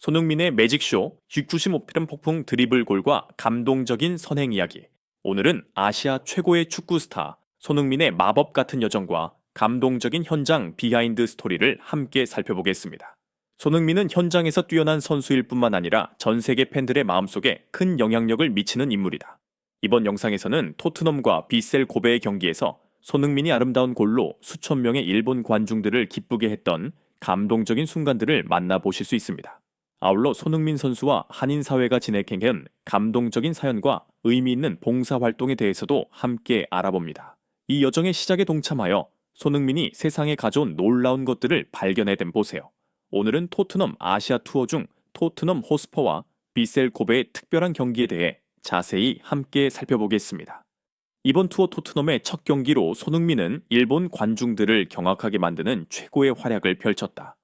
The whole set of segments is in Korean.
손흥민의 매직쇼, 95피름 폭풍 드리블 골과 감동적인 선행 이야기. 오늘은 아시아 최고의 축구 스타 손흥민의 마법 같은 여정과 감동적인 현장 비하인드 스토리를 함께 살펴보겠습니다. 손흥민은 현장에서 뛰어난 선수일 뿐만 아니라 전 세계 팬들의 마음속에 큰 영향력을 미치는 인물이다. 이번 영상에서는 토트넘과 비셀 고베의 경기에서 손흥민이 아름다운 골로 수천 명의 일본 관중들을 기쁘게 했던 감동적인 순간들을 만나보실 수 있습니다. 아울러 손흥민 선수와 한인 사회가 진행한 감동적인 사연과 의미 있는 봉사 활동에 대해서도 함께 알아봅니다. 이 여정의 시작에 동참하여 손흥민이 세상에 가져온 놀라운 것들을 발견해낸 보세요. 오늘은 토트넘 아시아 투어 중 토트넘 호스퍼와 비셀 고베의 특별한 경기에 대해 자세히 함께 살펴보겠습니다. 이번 투어 토트넘의 첫 경기로 손흥민은 일본 관중들을 경악하게 만드는 최고의 활약을 펼쳤다.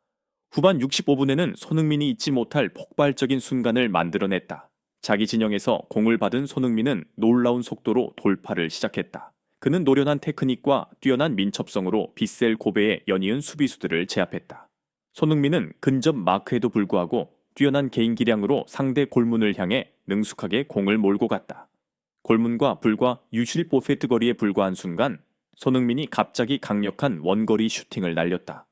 후반 65분에는 손흥민이 잊지 못할 폭발적인 순간을 만들어냈다. 자기 진영에서 공을 받은 손흥민은 놀라운 속도로 돌파를 시작했다. 그는 노련한 테크닉과 뛰어난 민첩성으로 빗셀 고베의 연이은 수비수들을 제압했다. 손흥민은 근접 마크에도 불구하고 뛰어난 개인 기량으로 상대 골문을 향해 능숙하게 공을 몰고 갔다. 골문과 불과 유실 보페트 거리에 불과한 순간 손흥민이 갑자기 강력한 원거리 슈팅을 날렸다.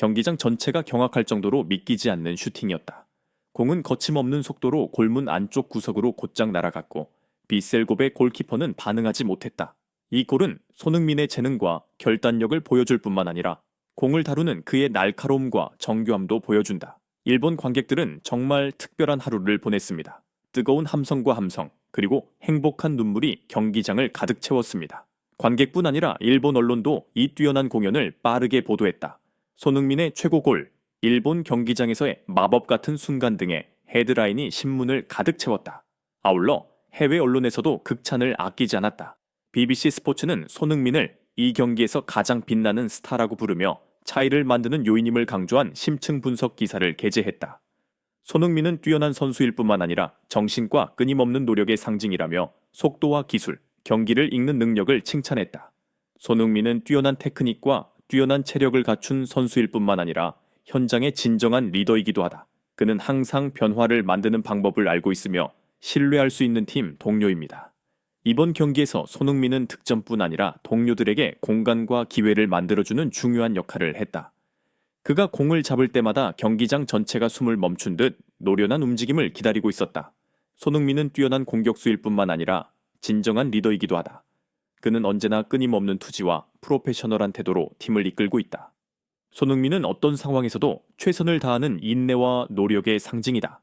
경기장 전체가 경악할 정도로 믿기지 않는 슈팅이었다. 공은 거침없는 속도로 골문 안쪽 구석으로 곧장 날아갔고 비셀곱의 골키퍼는 반응하지 못했다. 이 골은 손흥민의 재능과 결단력을 보여줄 뿐만 아니라 공을 다루는 그의 날카로움과 정교함도 보여준다. 일본 관객들은 정말 특별한 하루를 보냈습니다. 뜨거운 함성과 함성, 그리고 행복한 눈물이 경기장을 가득 채웠습니다. 관객뿐 아니라 일본 언론도 이 뛰어난 공연을 빠르게 보도했다. 손흥민의 최고골, 일본 경기장에서의 마법 같은 순간 등의 헤드라인이 신문을 가득 채웠다. 아울러 해외 언론에서도 극찬을 아끼지 않았다. BBC 스포츠는 손흥민을 이 경기에서 가장 빛나는 스타라고 부르며 차이를 만드는 요인임을 강조한 심층 분석 기사를 게재했다. 손흥민은 뛰어난 선수일 뿐만 아니라 정신과 끊임없는 노력의 상징이라며 속도와 기술, 경기를 읽는 능력을 칭찬했다. 손흥민은 뛰어난 테크닉과 뛰어난 체력을 갖춘 선수일 뿐만 아니라 현장의 진정한 리더이기도 하다. 그는 항상 변화를 만드는 방법을 알고 있으며 신뢰할 수 있는 팀 동료입니다. 이번 경기에서 손흥민은 득점뿐 아니라 동료들에게 공간과 기회를 만들어주는 중요한 역할을 했다. 그가 공을 잡을 때마다 경기장 전체가 숨을 멈춘 듯 노련한 움직임을 기다리고 있었다. 손흥민은 뛰어난 공격수일 뿐만 아니라 진정한 리더이기도 하다. 그는 언제나 끊임없는 투지와 프로페셔널한 태도로 팀을 이끌고 있다. 손흥민은 어떤 상황에서도 최선을 다하는 인내와 노력의 상징이다.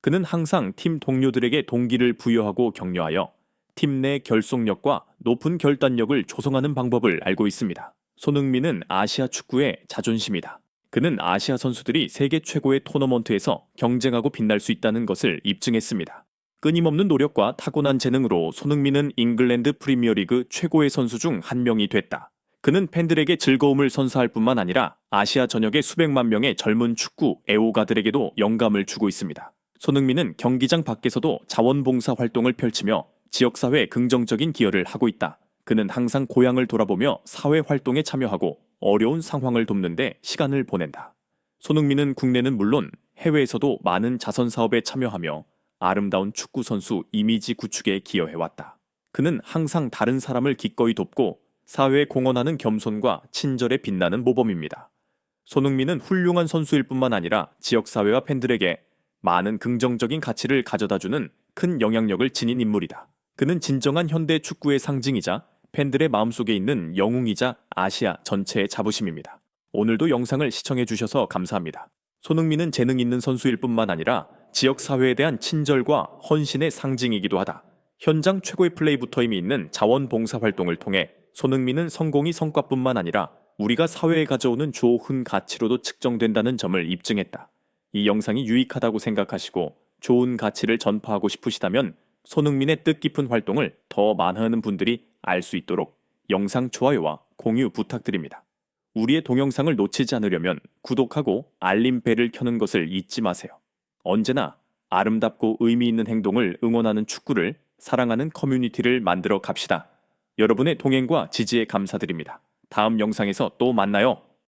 그는 항상 팀 동료들에게 동기를 부여하고 격려하여 팀 내 결속력과 높은 결단력을 조성하는 방법을 알고 있습니다. 손흥민은 아시아 축구의 자존심이다. 그는 아시아 선수들이 세계 최고의 토너먼트에서 경쟁하고 빛날 수 있다는 것을 입증했습니다. 끊임없는 노력과 타고난 재능으로 손흥민은 잉글랜드 프리미어리그 최고의 선수 중 한 명이 됐다. 그는 팬들에게 즐거움을 선사할 뿐만 아니라 아시아 전역의 수백만 명의 젊은 축구 애호가들에게도 영감을 주고 있습니다. 손흥민은 경기장 밖에서도 자원봉사 활동을 펼치며 지역사회에 긍정적인 기여를 하고 있다. 그는 항상 고향을 돌아보며 사회 활동에 참여하고 어려운 상황을 돕는데 시간을 보낸다. 손흥민은 국내는 물론 해외에서도 많은 자선 사업에 참여하며 아름다운 축구 선수 이미지 구축에 기여해왔다. 그는 항상 다른 사람을 기꺼이 돕고 사회에 공헌하는 겸손과 친절에 빛나는 모범입니다. 손흥민은 훌륭한 선수일 뿐만 아니라 지역사회와 팬들에게 많은 긍정적인 가치를 가져다주는 큰 영향력을 지닌 인물이다. 그는 진정한 현대 축구의 상징이자 팬들의 마음속에 있는 영웅이자 아시아 전체의 자부심입니다. 오늘도 영상을 시청해주셔서 감사합니다. 손흥민은 재능 있는 선수일 뿐만 아니라 지역 사회에 대한 친절과 헌신의 상징이기도 하다. 현장 최고의 플레이부터 힘이 있는 자원봉사 활동을 통해 손흥민은 성공이 성과뿐만 아니라 우리가 사회에 가져오는 좋은 가치로도 측정된다는 점을 입증했다. 이 영상이 유익하다고 생각하시고 좋은 가치를 전파하고 싶으시다면 손흥민의 뜻깊은 활동을 더 많은 분들이 알 수 있도록 영상 좋아요와 공유 부탁드립니다. 우리의 동영상을 놓치지 않으려면 구독하고 알림벨을 켜는 것을 잊지 마세요. 언제나 아름답고 의미 있는 행동을 응원하는 축구를 사랑하는 커뮤니티를 만들어 갑시다. 여러분의 동행과 지지에 감사드립니다. 다음 영상에서 또 만나요.